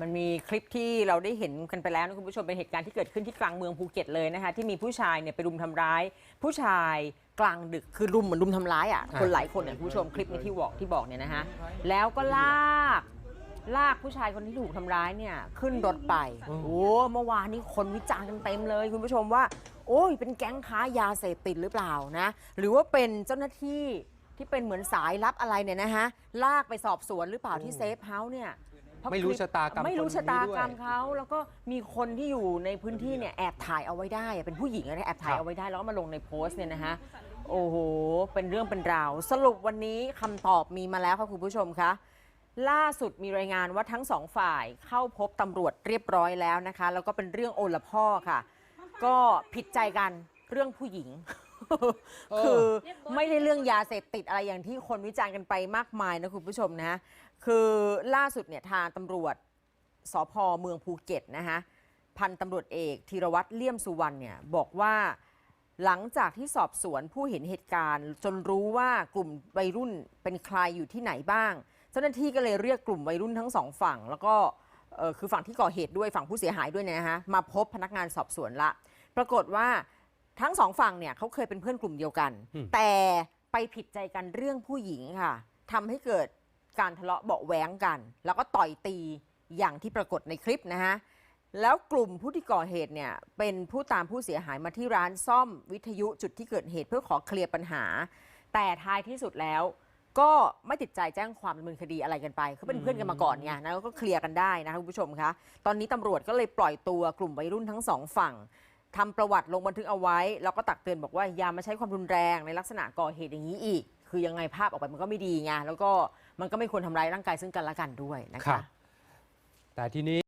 มันมีคลิปที่เราได้เห็นกันไปแล้วนะคุณผู้ชมเป็นเหตุการณ์ที่เกิดขึ้นที่กลางเมืองภูเก็ตเลยนะคะที่มีผู้ชายเนี่ยไปรุมทำร้าย ผู้ชายกลางดึกคือรุมเหมือนรุมทำร้ายอะคนหลายคนเนี่ยคุณผู้ชมคลิปนี้ที่บอกที่บอกเนี่ยนะฮะแล้วก็ลากลากผู้ชายคนที่ถูกทำร้ายเนี่ยขึ้นรถไปโอ้เมื่อวานนี้คนวิจารณ์กันเต็มเลย คุณผู้ชมว่า โอ้ยเป็นแก๊งค้ายาเสพติดหรือเปล่านะ หรือว่าเป็นเจ้าหน้าที่ที่เป็นเหมือนสายลับอะไรเนี่ยนะฮะลากไปสอบสวนหรือเปล่าที่เซฟเฮาส์เนี่ย เพาะไม่รู้คลิปชะตากรรมไม่รู้คนนี้ชะตากรรมด้วย เขาแล้วก็มีคนที่อยู่ในพื้นที่เนี่ยแอบถ่ายเอาไว้ได้อะเป็นผู้หญิงนะแอบถ่ายครับเอาไว้ได้แล้วก็มาลงในโพสต์เนี่ยนะฮะโอ้โหเป็นเรื่องเป็นราว สรุปวันนี้คำตอบมีมาแล้วค่ะคุณผู้ชมคะล่าสุดมีรายงานว่าทั้งสองฝ่ายเข้าพบตำรวจเรียบร้อยแล้วนะคะ แล้วก็เป็นเรื่องโอละพ่อค่ะ ก็ผิดใจกันเรื่องผู้หญิง คือไม่ได้เรื่องยาเสพติดอะไรอย่างที่คนวิจารณ์กันไปมากมายนะคุณผู้ชมนะคือล่าสุดเนี่ยทางตำรวจสพเมืองภูเก็ตนะคะพันตำรวจเอกธีรวัตรเลี่ยมสุวรรณเนี่ยบอกว่าหลังจากที่สอบสวนผู้เห็นเหตุการณ์ จนรู้ว่ากลุ่มวัยรุ่นเป็นใครอยู่ที่ไหนบ้าง เจ้าหน้าที่ก็เลยเรียกกลุ่มวัยรุ่นทั้งสองฝั่ง แล้วก็เอ่อคือฝั่งที่ก่อเหตุด้วยฝั่งผู้เสียหายด้วยเนี่ยนะคะมาพบพนักงานสอบสวนละ ปรากฏว่า ทั้งสองฝั่งเนี่ยเขาเคยเป็นเพื่อนกลุ่มเดียวกัน อืม แต่ไปผิดใจกันเรื่องผู้หญิงค่ะทำให้เกิดการทะเลาะเบาะแว้งกัน แล้วก็ต่อยตีอย่างที่ปรากฏในคลิปนะฮะแล้วกลุ่มผู้ที่ก่อเหตุเนี่ยเป็นผู้ตามผู้เสียหายมาที่ร้านซ่อมวิทยุจุดที่เกิดเหตุเพื่อขอเคลียร์ปัญหา แต่ท้ายที่สุดแล้ว ก็ไม่ติดใจแจ้งความดำเนินคดีอะไรกันไปเขาเป็นเพื่อนกันมาก่อนไงนะแล้วก็เคลียร์กันได้นะคะคุณผู้ชมคะ ตอนนี้ตำรวจก็เลยปล่อยตัวกลุ่มวัยรุ่นทั้งสองฝั่ง ทำประวัติลงบันทึกเอาไว้ แล้วก็ตักเตือนบอกว่าอย่ามาใช้ความรุนแรงในลักษณะก่อเหตุอย่างนี้อีก คือยังไงภาพออกไปมันก็ไม่ดีไงแล้วก็มันก็ไม่ควรทำร้ายร่างกายซึ่งกันและกันด้วยนะคะ แต่ทีนี้